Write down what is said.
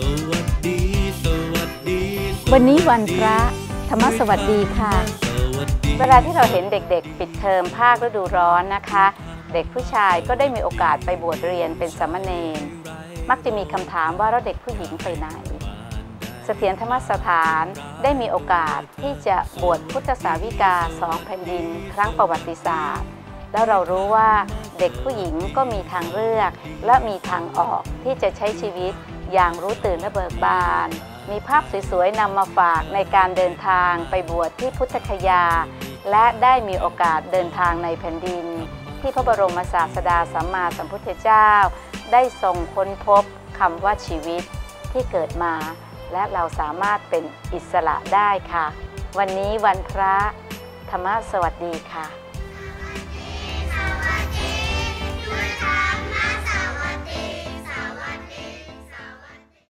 สวัสดีสวัสดีวันนี้วันพระธรรมสวัสดีค่ะสวัสดีเวลาที่เราเห็นเด็กๆ ปิดเทอมภาคฤดูร้อนนะคะ เด็กผู้ชายก็ได้มีโอกาสไปบวชเรียนเป็นสามเณรมักจะมีคำถามว่าแล้วเด็กผู้หญิงไปไหนเสถียรธรรมสถานได้มีโอกาสที่จะบวชพุทธสาวิกาสองแผ่นดิน ครั้งประวัติศาสตร์ แล้วเรารู้ว่าเด็กผู้หญิงก็มีทางเลือก และมีทางออกที่จะใช้ชีวิต อย่างรู้ตื่นและเบิกบาน มีภาพสวยๆนำมาฝากในการเดินทางไปบวชที่พุทธคยา และได้มีโอกาสเดินทางในแผ่นดิน ที่พระบรมศาสดาสัมมาสัมพุทธเจ้า ได้ทรงค้นพบคำว่าชีวิตที่เกิดมา และเราสามารถเป็นอิสระได้ค่ะ วันนี้วันพระธรรมสวัสดีค่ะ